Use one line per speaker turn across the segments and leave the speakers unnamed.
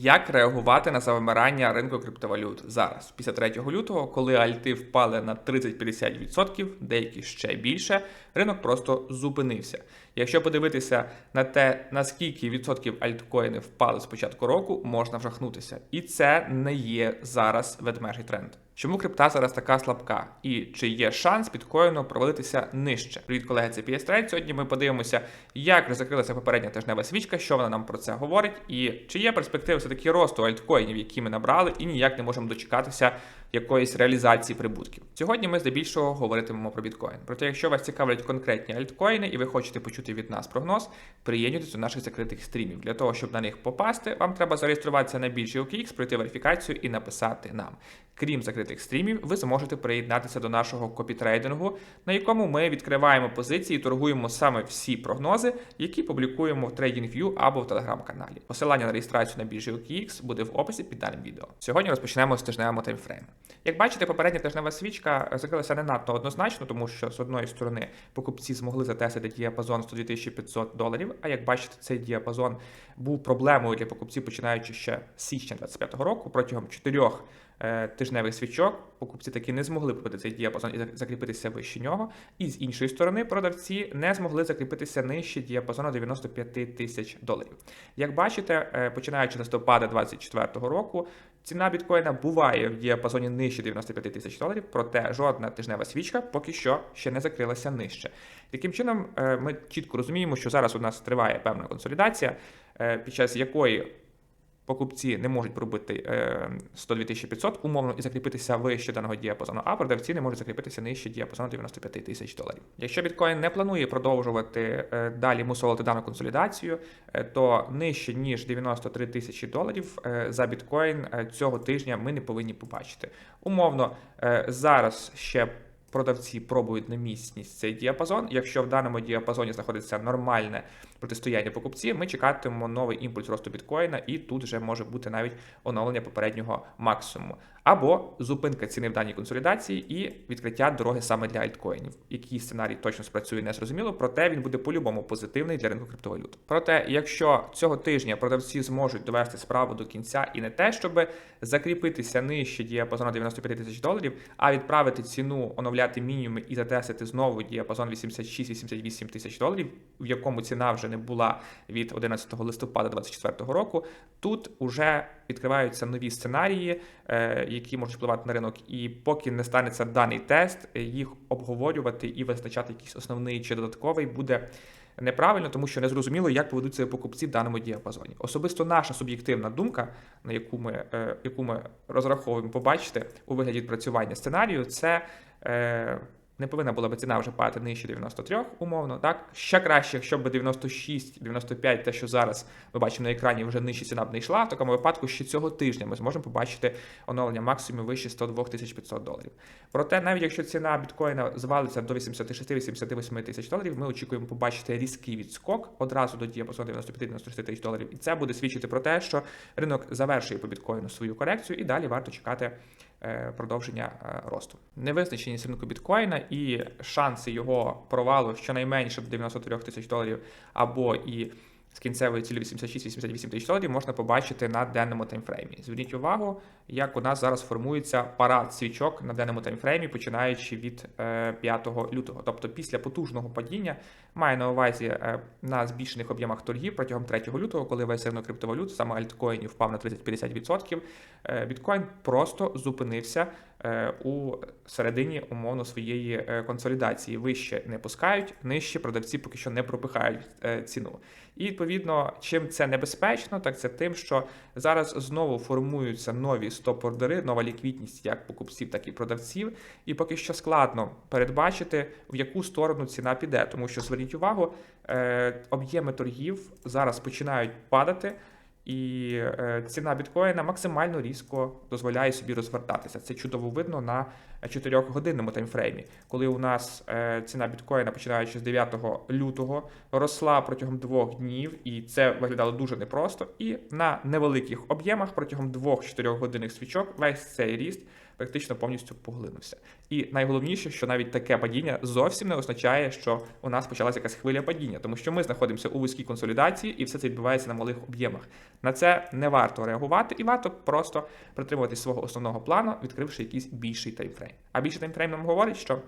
Як реагувати на завимирання ринку криптовалют зараз, після 3 лютого, коли альти впали на 30-50%, деякі ще більше, ринок просто зупинився. Якщо подивитися на те, наскільки відсотків альткоїни впали з початку року, можна вжахнутися. І це не є зараз ведмежий тренд. Чому крипта зараз така слабка? І чи є шанс біткоїну провалитися нижче? Привіт, колеги, це PS. Сьогодні ми подивимося, як закрилася попередня тижнева свічка, що вона нам про це говорить, і чи є перспективи все-таки росту альткоїнів, які ми набрали, і ніяк не можемо дочекатися якоїсь реалізації прибутків. Сьогодні ми здебільшого говоритимемо про біткоін. Проте, якщо вас цікавлять конкретні альткоїни і ви хочете почути від нас прогноз, приєднуйтесь до наших закритих стрімів. Для того, щоб на них попасти, вам треба зареєструватися на біржі OKX, пройти верифікацію і написати нам. Крім закритих стрімів, ви зможете приєднатися до нашого копітрейдингу, на якому ми відкриваємо позиції і торгуємо саме всі прогнози, які публікуємо в TradingView або в телеграм-каналі. Посилання на реєстрацію на біржі OKX буде в описі під даним відео. Сьогодні розпочнемо з тижневого таймфрейму. Як бачите, попередня тижнева свічка закрилася не надто однозначно, тому що з одної сторони покупці змогли затестити діапазон 102 500 доларів. А як бачите, цей діапазон був проблемою для покупців, починаючи ще з січня 2025 року протягом чотирьох е, тижневих свічок. Покупці таки не змогли побити цей діапазон і закріпитися вище нього. І з іншої сторони, продавці не змогли закріпитися нижче діапазону 95 тисяч доларів. Як бачите, е, починаючи з листопада 2024 року, ціна біткоїна буває в діапазоні нижче 95 тисяч доларів, проте жодна тижнева свічка поки що ще не закрилася нижче. Таким чином, е, ми чітко розуміємо, що зараз у нас триває певна консолідація, е, під час якої покупці не можуть пробити 102 500 умовно і закріпитися вище даного діапазону, а продавці не можуть закріпитися нижче діапазону 95 тисяч доларів. Якщо біткоін не планує продовжувати е, далі мусувати дану консолідацію, е, то нижче ніж 93 тисячі доларів е, за біткоін цього тижня ми не повинні побачити. Умовно зараз ще. Продавці пробують на міцність цей діапазон. Якщо в даному діапазоні знаходиться нормальне протистояння покупців, ми чекатимемо новий імпульс росту біткоїна, і тут вже може бути навіть оновлення попереднього максимуму. Або зупинка ціни в даній консолідації і відкриття дороги саме для альткоїнів. Який сценарій точно спрацює, не зрозуміло, проте він буде по-любому позитивний для ринку криптовалют. Проте, якщо цього тижня продавці зможуть довести справу до кінця і не те, щоб закріпитися нижче діапазону 95 тисяч доларів, а відправити ціну, оновляти мінімуми і затестити знову діапазон 86-88 тисяч доларів, в якому ціна вже не була від 11 листопада 2024 року. Тут уже відкриваються нові сценарії, е, які можуть впливати на ринок, і поки не станеться даний тест, їх обговорювати і визначати якийсь основний чи додатковий буде. Неправильно, тому що не зрозуміло, як поведуться покупці в даному діапазоні. Особисто наша суб'єктивна думка, на яку ми е, яку ми розраховуємо побачити у вигляді відпрацювання сценарію, це е, не повинна була би ціна вже падати нижче 93, умовно. так? Ще краще, якщо б 96, 95, те, що зараз ми бачимо на екрані, вже нижче ціна б не йшла. В такому випадку ще цього тижня ми зможемо побачити оновлення максимуму вище 102 500 доларів. Проте, навіть якщо ціна біткоїна звалиться до 86-88 тисяч доларів, ми очікуємо побачити різкий відскок одразу до діапазону 95-96 тисяч доларів. І це буде свідчити про те, що ринок завершує по біткоїну свою корекцію, і далі варто чекати. Е, продовження е, росту. Невизначеність ринку біткоїна і шанси його провалу щонайменше до 93 тисяч доларів або і з кінцевої цілі 86-88 тисяч доларів можна побачити на денному таймфреймі. Зверніть увагу, як у нас зараз формується парад свічок на денному таймфреймі, починаючи від 5 е, лютого. Тобто після потужного падіння має на увазі е, на збільшених об'ємах торгів протягом 3 лютого, коли весь ринок криптовалют, саме альткоїнів впав на 30-50%, е, біткоін просто зупинився у середині умовно своєї консолідації. Вище не пускають, нижче продавці поки що не пропихають ціну. І відповідно, чим це небезпечно, так це тим, що зараз знову формуються нові стоп-ордери, нова ліквідність як покупців, так і продавців. І поки що складно передбачити, в яку сторону ціна піде, тому що зверніть увагу, е, об'єми торгів зараз починають падати. І е, ціна біткоїна максимально різко дозволяє собі розвертатися. Це чудово видно на 4-годинному таймфреймі, коли у нас е, ціна біткоїна, починаючи з 9 лютого, росла протягом двох днів, і це виглядало дуже непросто. І на невеликих об'ємах протягом 2-4 годинних свічок весь цей ріст практично повністю поглинувся. І найголовніше, що навіть таке падіння зовсім не означає, що у нас почалася якась хвиля падіння, тому що ми знаходимося у вузькій консолідації, і все це відбувається на малих об'ємах. На це не варто реагувати, і варто просто притримуватись свого основного плану, відкривши якийсь більший таймфрейм. А більший таймфрейм нам говорить, що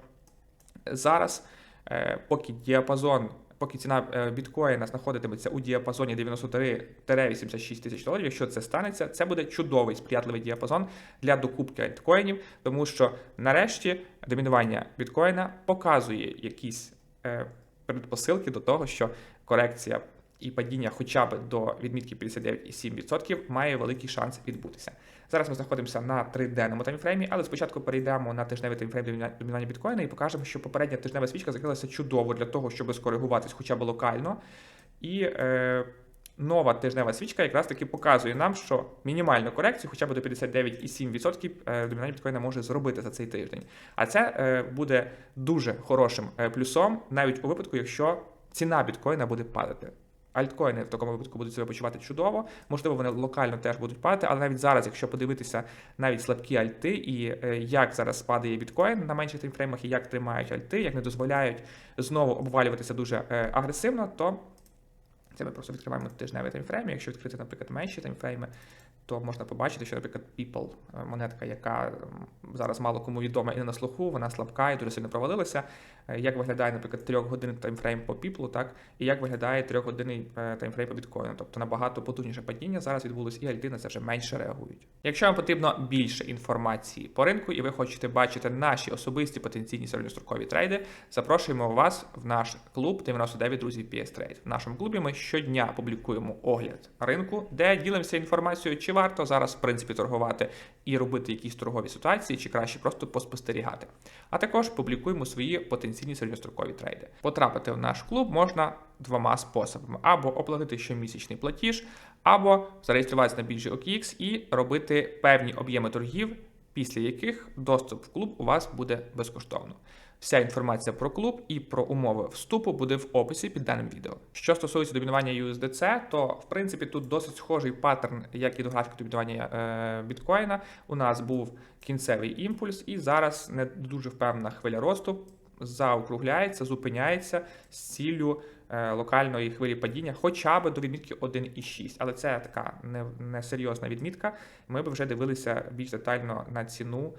зараз, е, поки діапазон. Поки ціна е, біткоїна знаходитиметься у діапазоні 93-86 тисяч доларів, якщо це станеться, це буде чудовий сприятливий діапазон для докупки альткоїнів, тому що нарешті домінування біткоїна показує якісь е, предпосилки до того, що корекція і падіння хоча б до відмітки 59,7% має великий шанс відбутися. Зараз ми знаходимося на 3-денному таймфреймі, але спочатку перейдемо на тижневий таймфрейм домінування біткоїна і покажемо, що попередня тижнева свічка закрилася чудово для того, щоб скоригуватись хоча б локально. І е, нова тижнева свічка якраз таки показує нам, що мінімальну корекцію, хоча б до 59,7% е, домінування біткоїна може зробити за цей тиждень. А це е, буде дуже хорошим е, плюсом, навіть у випадку, якщо ціна біткоїна буде падати. Альткоїни в такому випадку будуть себе почувати чудово. Можливо, вони локально теж будуть падати, але навіть зараз, якщо подивитися навіть слабкі альти, і е, як зараз падає біткоін на менших таймфреймах, і як тримають альти, як не дозволяють знову обвалюватися дуже е, агресивно, то це ми просто відкриваємо тижневий таймфрейм. Якщо відкрити, наприклад, менші таймфрейми, то можна побачити, що, наприклад, People, е, монетка, яка зараз мало кому відома і не на слуху, вона слабка і дуже сильно провалилася. Е, як виглядає, наприклад, 3 годинний таймфрейм по People, так, і як виглядає 3 годинний е, таймфрейм по біткоїну. Тобто набагато потужніше падіння зараз відбулось, і альти на це вже менше реагують. Якщо вам потрібно більше інформації по ринку, і ви хочете бачити наші особисті потенційні середньострокові трейди, запрошуємо вас в наш клуб 99 друзів PS Trade. В нашому клубі ми щодня публікуємо огляд ринку, де ділимося інформацією, чи варто зараз в принципі торгувати і робити якісь торгові ситуації, чи краще просто поспостерігати. А також публікуємо свої потенційні середньострокові трейди. Потрапити в наш клуб можна двома способами: або оплатити щомісячний платіж, або зареєструватися на біржі OKX і робити певні об'єми торгів, після яких доступ в клуб у вас буде безкоштовно. Вся інформація про клуб і про умови вступу буде в описі під даним відео. Що стосується домінування USDC, то в принципі тут досить схожий паттерн, як і до графіку домінування е, біткоїна. У нас був кінцевий імпульс, і зараз не дуже впевнена хвиля росту. Заокругляється, зупиняється з ціллю е, локальної хвилі падіння, хоча б до відмітки 1,6. Але це така несерйозна не відмітка. Ми б вже дивилися більш детально на ціну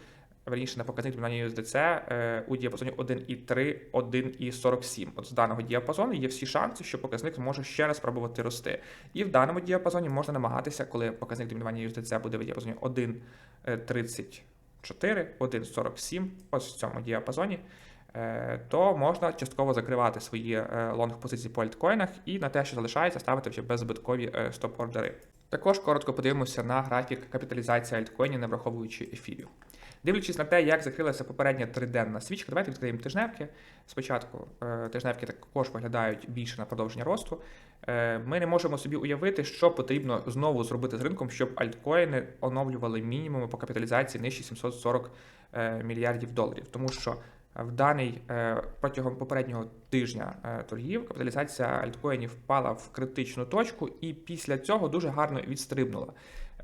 верніше на показник домінання USDC е, у діапазоні 1,3, 1,47. От з даного діапазону є всі шанси, що показник зможе ще раз спробувати рости. І в даному діапазоні можна намагатися, коли показник домінування USDC буде в діапазоні 1,34, 1,47, ось в цьому діапазоні. Е, то можна частково закривати свої е, лонг позиції по альткоїнах і на те, що залишається, ставити вже беззбиткові стоп-ордери. Також коротко подивимося на графік капіталізації альткоїнів, не враховуючи ефірів. Дивлячись на те, як закрилася попередня триденна свічка, давайте відкриємо тижневки. Спочатку е, тижневки також виглядають більше на продовження росту. Е, ми не можемо собі уявити, що потрібно знову зробити з ринком, щоб альткоїни оновлювали мінімуми по капіталізації нижче 740 е, мільярдів доларів. Тому що в даний протягом попереднього тижня торгів капіталізація альткоїнів впала в критичну точку, і після цього дуже гарно відстрибнула.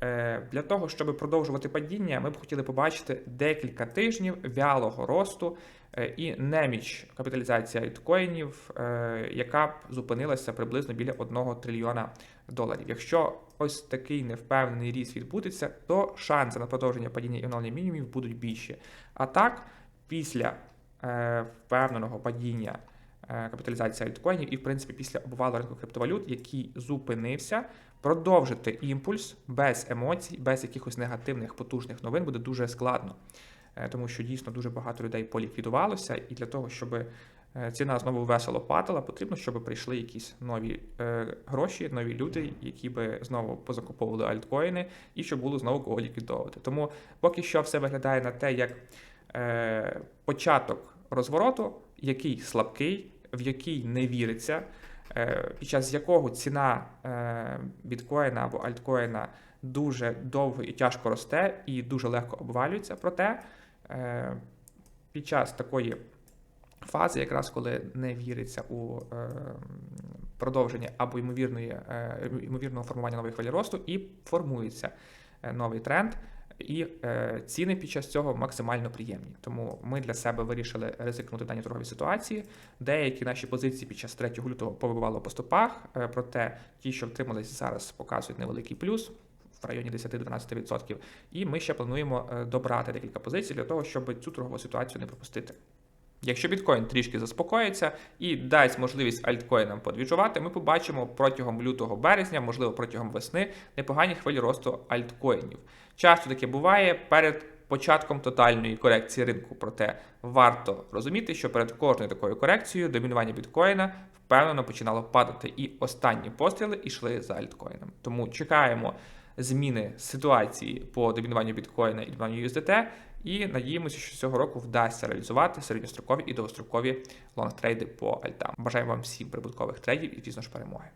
Е, для того, щоб продовжувати падіння, ми б хотіли побачити декілька тижнів вялого росту е, і неміч капіталізації альткоїнів, е, яка б зупинилася приблизно біля 1 трильйона доларів. Якщо ось такий невпевнений ріст відбудеться, то шанси на продовження падіння і мінімумів будуть більші. А так, після впевненого падіння капіталізації альткоїнів і, в принципі, після обвалу ринку криптовалют, який зупинився продовжити імпульс без емоцій, без якихось негативних потужних новин буде дуже складно, е, тому що дійсно дуже багато людей поліквідувалося, і для того, щоб е, ціна знову весело падала, потрібно, щоб прийшли якісь нові е, гроші, нові люди, які би знову позакуповували альткоїни, і щоб було знову кого ліквідовувати. Тому поки що все виглядає на те, як початок розвороту, який слабкий, в який не віриться. Е, під час якого ціна е, біткоїна або альткоїна дуже довго і тяжко росте і дуже легко обвалюється. Проте е, під час такої фази, якраз коли не віриться у продовження або ймовірної, ймовірного формування нової хвилі росту, і формується новий тренд. І е, ціни під час цього максимально приємні. Тому ми для себе вирішили ризикнути дані торгові ситуації. Деякі наші позиції під час 3 лютого повибували по стопах, е, проте ті, що втримались зараз, показують невеликий плюс. В районі 10-12%. І ми ще плануємо е, добрати декілька позицій для того, щоб цю торгову ситуацію не пропустити. Якщо біткоін трішки заспокоїться і дасть можливість альткоїнам подвіжувати, ми побачимо протягом лютого березня, можливо протягом весни, непогані хвилі росту альткоїнів. Часто таке буває перед початком тотальної корекції ринку. Проте варто розуміти, що перед кожною такою корекцією домінування біткоїна впевнено починало падати, і останні постріли йшли за альткоїном. Тому чекаємо зміни ситуації по домінуванню біткоїна і домінуванню USDT, і надіємося, що цього року вдасться реалізувати середньострокові і довгострокові лонгтрейди по альтам. Бажаємо вам всім прибуткових трейдів і звісно ж перемоги.